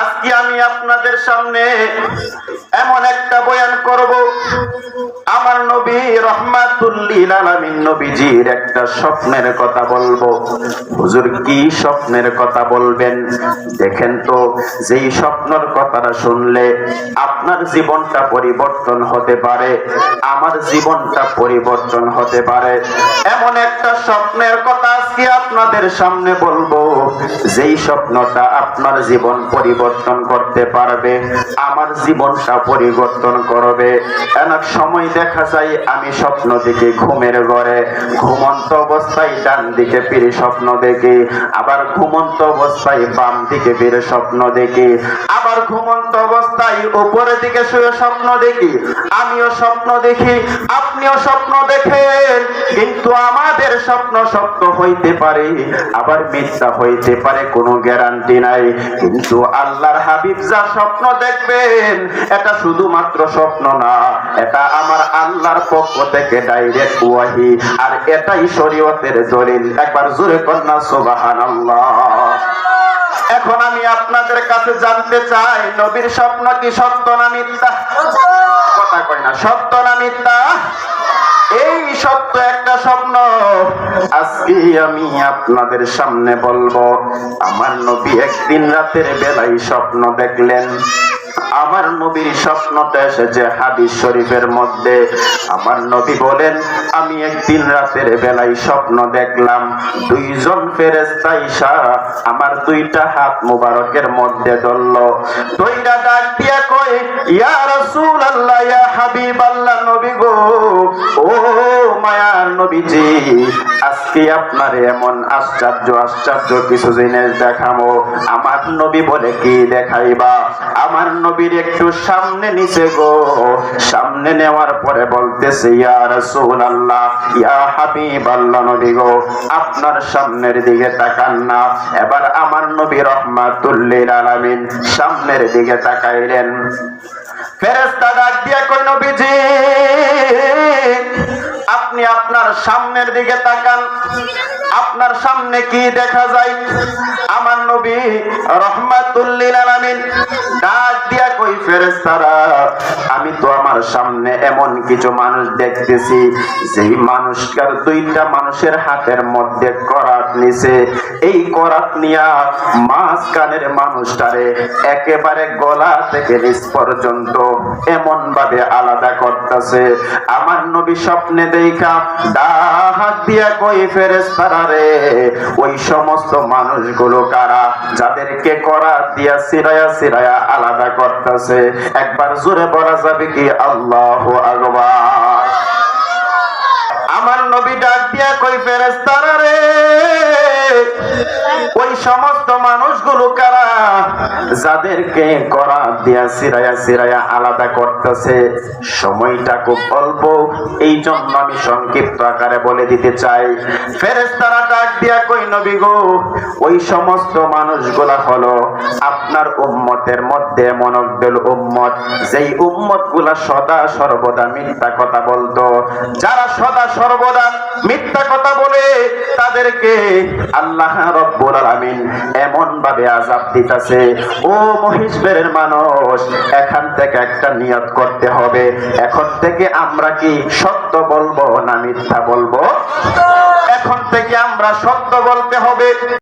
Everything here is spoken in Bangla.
আজকে আমি আপনাদের সামনে এমন একটা বয়ান করব। আমার নবী রহমাতুল্লিল আলামিন নবীজির একটা স্বপ্নের কথা বলব। হুজুর, কি স্বপ্নের কথা বলবেন? দেখেন তো, যেই স্বপ্নের কথাটা শুনলে আপনার জীবনটা পরিবর্তন হতে পারে, আমার জীবনটা পরিবর্তন হতে পারে। এমন একটা স্বপ্নের কথা আজকে আপনাদের সামনে বলব। যেই স্বপ্নটা আপনার জীবন পরিবর্তন করতে পারবে, আমার জীবনটা পরিবর্তন করবে। অনেক সময় দেখা যায়, আমি স্বপ্ন দেখি ঘুমের ঘরে। ঘুমন্ত অবস্থায় ডান দিকে ফিরে স্বপ্ন দেখি, আবার ঘুমন্ত অবস্থায় বাম দিকে ফিরে স্বপ্ন দেখি, আবার ঘুমন্ত অবস্থায় উপরের দিকে শুয়ে স্বপ্ন দেখি। আমিও স্বপ্ন দেখি, আপনিও স্বপ্ন দেখেন, কিন্তু আমাদের স্বপ্ন স্বপ্ন হইতে পারে, আবার মিথ্যা হইতে পারে, কোনো গ্যারান্টি নাই। কিন্তু আল্লাহর হাবিব যা স্বপ্ন দেখবেন এটা শুধুমাত্র স্বপ্ন না এটা আমার আল্লাহর পক্ষ থেকে ডাইরেক্ট ওয়াহি আর এটাই শরীয়তের দলিল। একবার জোরে কন্যা সুবহানাল্লাহ। এখন আমি আপনাদের কাছে জানতে চাই নবীর স্বপ্ন কি সত্য না মিথ্যা? কথা কয় না সত্য না মিথ্যা? সত্য একটা স্বপ্ন। আজকে আমি আপনাদের সামনে বলব, আমার নবী একদিন রাতের বেলায় স্বপ্ন দেখলেন। আমার নবীর স্বপ্নটা এসেছে হাদিস শরীফের মধ্যে। আমার নবী বলেন, আমি একদিন রাতের বেলায় স্বপ্ন দেখলাম, দুইজন ফেরেস্তা ইসা আমার দুইটা হাত মুবারকের মধ্যে ধরল। দুইটা ডাক দিয়া কয়, ইয়া রাসূলুল্লাহ, ইয়া হাবিবাল্লাহ, নবী গো। নবীজি, আজকে আপনার এমন আশ্চর্য আশ্চর্য কিছু জিনিস দেখাবো। আমার নবী বলে কি দেখাইবা? আমার নবীর একটু সামনে নিচে গো। সামনে নেওয়ার পরে বলতেছে রাসূলুল্লাহ, ইয়া নবী গো, আপনার সামনের দিকে তাকান না। এবার আমার নবী রহমাতুল্লিল আলামিন সামনের দিকে তাকাইলেন। ফেরেশতা ডাক দিয়া কই নবীজি আপনার সামনের দিকে তাকান। আপনার সামনে কি দেখা যায়? আমার নবী আমি তো আমার সামনে এমন কিছু মানুষ দেখতেছি, যেই মানুষকার দুইটা মানুষের হাতের মধ্যে করাত নিছে। এই করাত নিয়া মাঝখানের মানুষটারে একেবারে গলা থেকে পর্যন্ত এমন ভাবে আলাদা করতেছে। আমার নবী স্বপ্নে দেখা ডাহাত দিয়া কই ফেরেশতারা রে, ওই সমস্ত মানুষগুলো কারা, যাদেরকে করা দিয়া সিরায়া সিরায়া আলাদা করতেছে। একবার জোরে বলা যাবে কি? আল্লাহ আকবার। আমার নবী ডাক দিয়া কই ফেরেস্তারা রে, ওই সমস্ত মানুষগুলো কারা যাদেরকে করা দিয়া সিরায়া সিরায়া আলাদা করতেছে, সময়টা খুব অল্প। এই জন্য আমি সংক্ষিপ্ত আকারে বলে দিতে চাই, ফেরেশতারা ডাক দিয়া কই নবী গো, ওই সমস্ত মানুষগুলা হলো আপনার উম্মতের মধ্যে এমন একদল উম্মত। যেই উম্মতগুলা সদা সর্বদা মিথ্যা কথা বলতো। যারা সদা সর্বদা মিথ্যা কথা বলে, তাদেরকে আল্লাহ রব্বুল আলামিন এমন ভাবে আযাব দিতেছে। ও মহিষবের মানুষ, এখান থেকে একটা নিয়ত করতে হবে। এখন থেকে আমরা কি সত্য বলব না মিথ্যা বলব? এখন থেকে আমরা সত্য বলতে হবে।